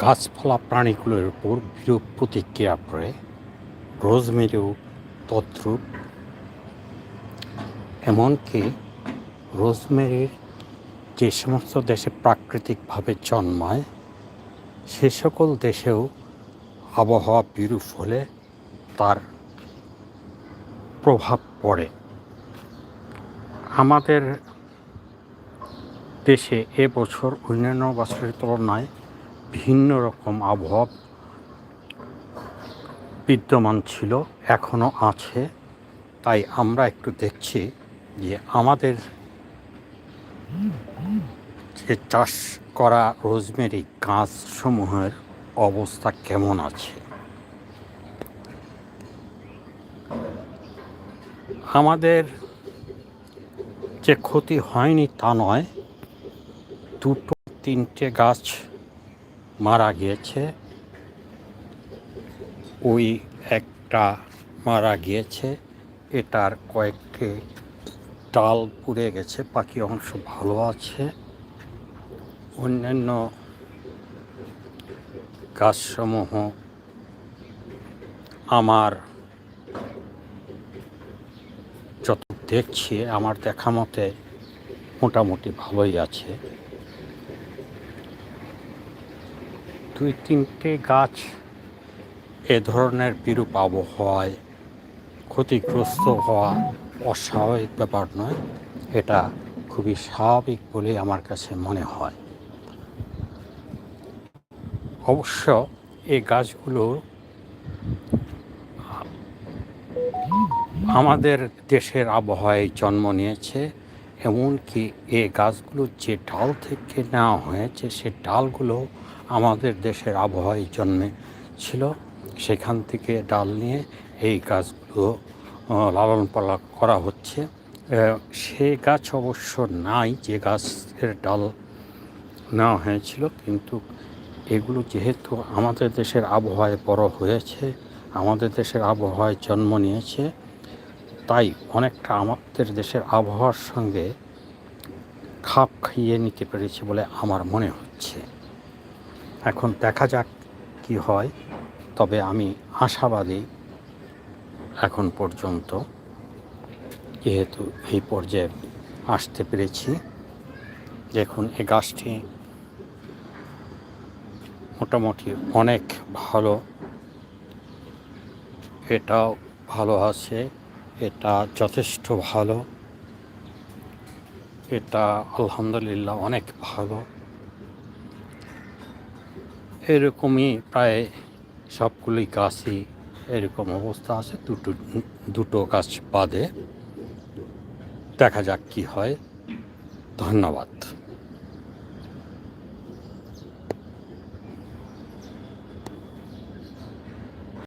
গাছপালা প্রাণীগুলোর উপর বিরূপ প্রতিক্রিয়া পড়ে। রোজমেরিও তদ্রূপ, এমনকি রোজমেরির যে সমস্ত দেশে প্রাকৃতিকভাবে জন্মায়, সে সকল দেশেও আবহাওয়া বিরূপ হলে তার প্রভাব পড়ে। আমাদের দেশে এবছর অন্যান্য বছরের তুলনায় ভিন্ন রকম আবহাওয়া বিদ্যমান ছিল এখনও আছে। তাই আমরা একটু দেখছি যে আমাদের যে চাষ করা রোজমেরি গাছসমূহের অবস্থা কেমন আছে? আমাদের যে ক্ষতি হয়নি তা নয় দুটো, তিনটে গাছ মারা গিয়েছে। ওই একটা মারা গিয়েছে। এটার কয়েকটি ডাল পুড়ে গেছে, বাকি অংশ ভালো আছে। অন্যান্য গাছসমূহ আমার যত দেখছি, আমার দেখা মতে মোটামুটি ভালোই আছে। দুই তিনটে গাছ এ ধরনের বিরূপ আবহাওয়ায় ক্ষতিগ্রস্ত হওয়া অস্বাভাবিক ব্যাপার নয়। এটা খুবই স্বাভাবিক বলে আমার কাছে মনে হয়। অবশ্য এই গাছগুলো আমাদের দেশের আবহাওয়ায় জন্ম নিয়েছে, এমনকি এই গাছগুলো যে ডাল থেকে নেওয়া হয়েছে, সে ডালগুলো আমাদের দেশের আবহাওয়ায় জন্মে ছিল। সেখান থেকে ডাল নিয়ে এই গাছগুলো লালন পালন করা হচ্ছে। সে গাছ অবশ্য নাই, যে গাছের ডাল নেওয়া হয়েছিল, কিন্তু এগুলো যেহেতু আমাদের দেশের আবহাওয়ায় বড় হয়েছে, আমাদের দেশের আবহাওয়ায় জন্ম নিয়েছে, তাই অনেকটা আমাদের দেশের আবহাওয়ার সঙ্গে খাপ খাইয়ে নিতে পেরেছে বলে আমার মনে হচ্ছে। এখন দেখা যাক কি হয়। তবে আমি আশাবাদী এখন পর্যন্ত যেহেতু এই পর্যায়ে আসতে পেরেছি। দেখুন, এই গাছটি মোটামুটি অনেক ভালো। এটাও ভালো আছে, এটা যথেষ্ট ভালো। এটা আলহামদুলিল্লাহ অনেক ভালো। এরকমই প্রায় সবগুলোই গাছই এরকম অবস্থা আছে। দুটো দুটো গাছ বাদে দেখা যাক কি হয়। ধন্যবাদ।